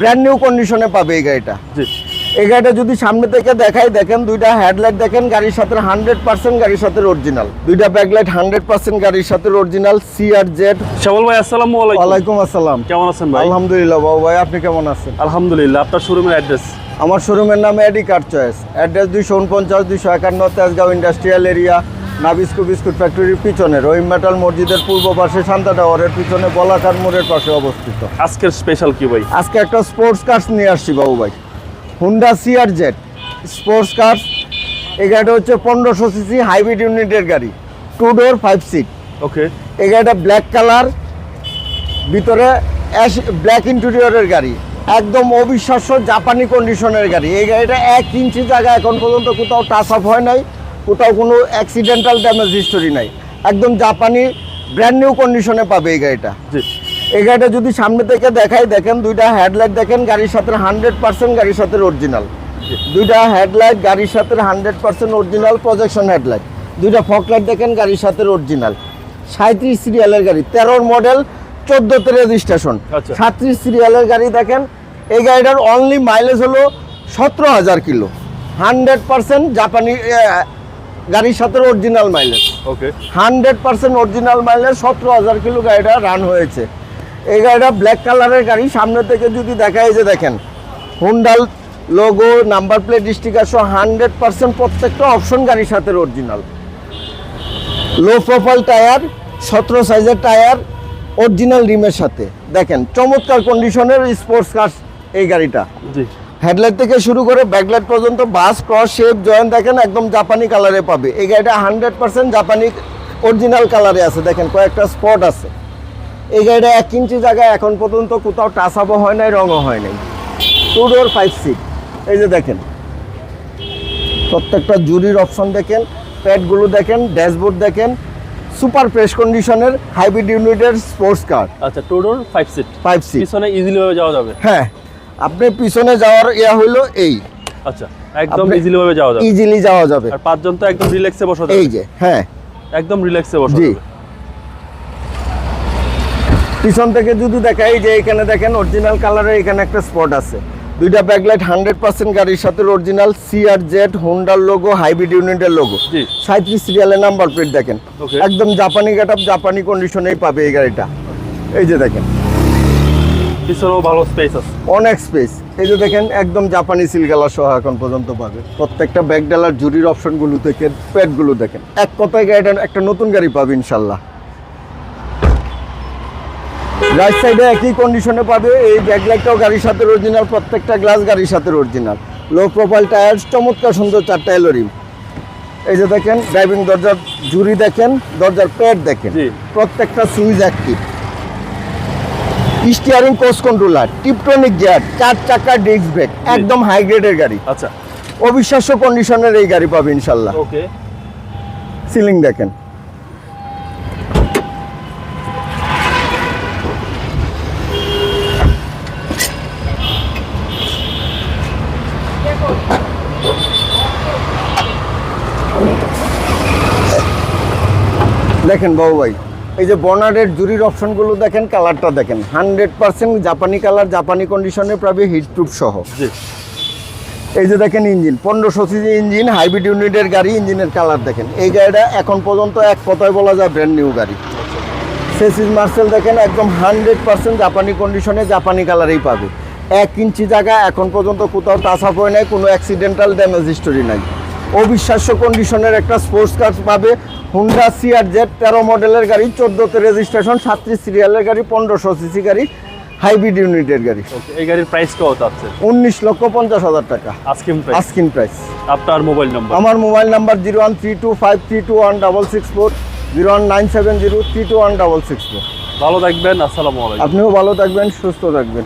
Brand new কন্ডিশনে পাবে এই গাড়িটা। এই গাড়িটা যদি সামনে থেকে দেখাই দেখেন দুইটা হেডলাইট দেখেন গাড়ির সাথে হান্ড্রেড পার্সেন্ট গাড়ির সাথে অরিজিনাল দুইটা ব্যাকলাইট হান্ড্রেড পার্সেন্ট গাড়ির সাথে original C R Z Shyamal ভাই আসসালামু আলাইকুম। আসসালাম। কেমন আছেন ভাই? আলহামদুলিল্লাহ বাবু ভাই আপনি কেমন আছেন? আলহামদুলিল্লাহ আপনার শোরুমের অ্যাড্রেস আমার শোরুমের নাম এডি কার চয়েস অ্যাড্রেস দুইশো উনপঞ্চাশ দুইশো একান্ন Tejgaon industrial area Nabisco biscuit ফ্যাক্টরির পিছনে রহিম মেটাল মসজিদের পূর্ব পাশে শান্তা টাওয়ারের পিছনে বলাকার মোড়ের পাশে অবস্থিত। আজকের স্পেশাল কি ভাই? আজকে একটা স্পোর্টস কার্স নিয়ে আসছি বাবু ভাই। Honda CR Z sports cars এই গাড়িটা হচ্ছে পনেরোশো সিসি হাইব্রিড ইউনিটের গাড়ি। Two door five seat okay এই গাড়িটা ব্ল্যাক কালার ভিতরে অ্যাশ ব্ল্যাক ইন্টেরিয়রের গাড়ি। একদম অবিশ্বাস্য জাপানি কন্ডিশনের গাড়ি। এই গাড়িটা এক ইঞ্চি জায়গা এখন পর্যন্ত কোথাও টাচ আপ হয় নাই। কোথাও কোনো অ্যাক্সিডেন্টাল ড্যামেজ হিস্টোরি নাই। একদম জাপানি ব্র্যান্ড নিউ কন্ডিশনে পাবে এই গাড়িটা। এই গাড়িটা যদি সামনে থেকে দেখাই দেখেন দুইটা হেডলাইট দেখেন গাড়ির সাথে হান্ড্রেড পার্সেন্ট গাড়ির সাথে অরিজিনাল দুইটা হেডলাইট গাড়ির সাথে hundred percent original projection headlight দুইটা ফকলাইট দেখেন গাড়ির সাথে অরিজিনাল সাঁত্রিশ সিরিয়ালের গাড়ি তেরোর মডেল চোদ্দোতে রেজিস্ট্রেশন আচ্ছা। সাঁত্রিশ সিরিয়ালের গাড়ি দেখেন এই গাড়িটার অনলি মাইলেজ হলো সতেরো হাজার কিলো। হান্ড্রেড পার্সেন্ট জাপানি গাড়ির সাথে original mileage okay hundred percent original mileage সতেরো হাজার কিলো গাড়িটা রান হয়েছে। এই গাড়িটা ব্ল্যাক কালারের গাড়ি সামনে থেকে যদি দেখা এই যে দেখেন হুন্ডাল লোগো নাম্বার প্লেট স্টিকার সহ হান্ড্রেড পার্সেন্ট প্রত্যেকটা অপশন গাড়ির সাথে অরিজিনাল লো প্রোফাইল টায়ার সতেরো সাইজের টায়ার অরিজিনাল রিমের সাথে। দেখেন চমৎকার কন্ডিশনের স্পোর্টস কার এই গাড়িটা। জি। হেডলাইট থেকে শুরু করে ব্যাকলাইট পর্যন্ত বাস ক্রস শেপ জয়েন্ট দেখেন একদম জাপানি কালারে পাবে। এই গাড়িটা হান্ড্রেড পার্সেন্ট জাপানি অরিজিনাল কালারে আছে দেখেন কয়েকটা স্পট আছে। এই গাড়িটা এক ইঞ্চি জায়গায় এখন পর্যন্ত কোথাও টাচ আপও হয় নাই রঙও হয় নাই। টু ডোর ফাইভ সিট এই যে দেখেন প্রত্যেকটা জুরির অপশন দেখেন প্যাডগুলো দেখেন ড্যাশবোর্ড দেখেন সুপার ফ্রেশ কন্ডিশনের হাইব্রিড ইউনিটের স্পোর্টস কার আচ্ছা two door five seat five seat পিছনে ইজিলি ভাবে যাওয়া যাবে। হ্যাঁ। আপনি পিছনে যাওয়ার ইয়া হইল এই। আচ্ছা একদম ইজিলি ভাবে যাওয়া যাবে। ইজিলি যাওয়া যাবে। আর পাঁচজন তো একদম রিল্যাক্সে বসা এই যে হ্যাঁ। একদম রিল্যাক্সে বসা জি। যাবে। পিছন থেকে যদি দেখাই যে এখানে দেখেন অরিজিনাল কালারের এখানে একটা স্পট আছে। দুইটা ব্যাকলাইট হান্ড্রেড পার্সেন্ট গাড়ির সাথে অরিজিনাল সিআর জেড হোন্ডার লোগো হাইব্রিড ইউনিটের লোগো সাঁত্রিশ সিরিয়ালের নাম্বার প্লেট দেখেন। একদম জাপানি গেট আপ জাপানি কন্ডিশনেই পাবে এই গাড়িটা। এই যে দেখেন। পিছনেও ভালো স্পেস আছে। অনেক স্পেস এই যে দেখেন একদম জাপানি সিলগালা সহ এখন পর্যন্ত পাবে। প্রত্যেকটা ব্যাক ডালার জুরির অপশনগুলো দেখেন প্যাডগুলো দেখেন। এক কথায় গাড়িটা একটা নতুন গাড়ি পাবে ইনশাল্লাহ। রাইট সাইডে একই কন্ডিশনে পাবে এই ব্যাকলাইটটাও গাড়ির সাথে অরিজিনাল প্রত্যেকটা গ্লাস গাড়ির সাথে অরিজিনাল লো প্রোফাইল টায়ার চমৎকার সুন্দর চারটা এলোরিম এই যে দেখেন ড্রাইভিং দরজার জুরি দেখেন দরজার প্যাড দেখেন। প্রত্যেকটা সুইচ অ্যাক্টিভ স্টিয়ারিং কোচ কন্ট্রোলার টিপটনিক গিয়ার চার চাকার ডিস্ক ব্রেক একদম হাই গ্রেডের গাড়ি। আচ্ছা। অবিশ্বাস্য কন্ডিশনের এই গাড়ি পাবে ইনশাল্লাহ। ওকে সিলিং দেখেন। দেখেন বাবু ভাই এই যে বনারের জুরির অপশনগুলো দেখেন কালারটা দেখেন। হান্ড্রেড পার্সেন্ট জাপানি কালার জাপানি কন্ডিশনে পাবে হিট প্রুফ সহ এই যে দেখেন ইঞ্জিন পনেরোশো সিসি ইঞ্জিন হাইব্রিড ইউনিটের গাড়ি ইঞ্জিনের কালার দেখেন। এই গাড়িটা এখন পর্যন্ত এক কথায় বলা যায় ব্র্যান্ড নিউ গাড়ি। সেসিস মার্সেল দেখেন একদম হান্ড্রেড পার্সেন্ট জাপানি কন্ডিশনে জাপানি কালারেই পাবে। এক ইঞ্চি জায়গা এখন পর্যন্ত কোথাও টাচ আপ হয় নাই কোনো অ্যাক্সিডেন্টাল ড্যামেজ হিস্টোরি নাই। অবিশ্বাস্য কন্ডিশনের একটা স্পোর্টস কার পাবে হুন্ডা সিআর জেড তেরো মডেলের গাড়ি চোদ্দোতে রেজিস্ট্রেশন সাতত্রিশ সিরিয়ালের গাড়ি পনেরোশো সিসি গাড়ি হাইব্রিড ইউনিটের গাড়ি। এই গাড়ির প্রাইস কত আছে? উনিশ লক্ষ পঞ্চাশ হাজার টাকা। আজকিম প্রাইস আস্কিন প্রাইস আপনার মোবাইল নাম্বার আমার mobile number zero one three two five three two one double six four zero one nine seven zero three two one double six four ভালো থাকবেন আসসালামু আলাইকুম। আপনিও ভালো থাকবেন সুস্থ থাকবেন।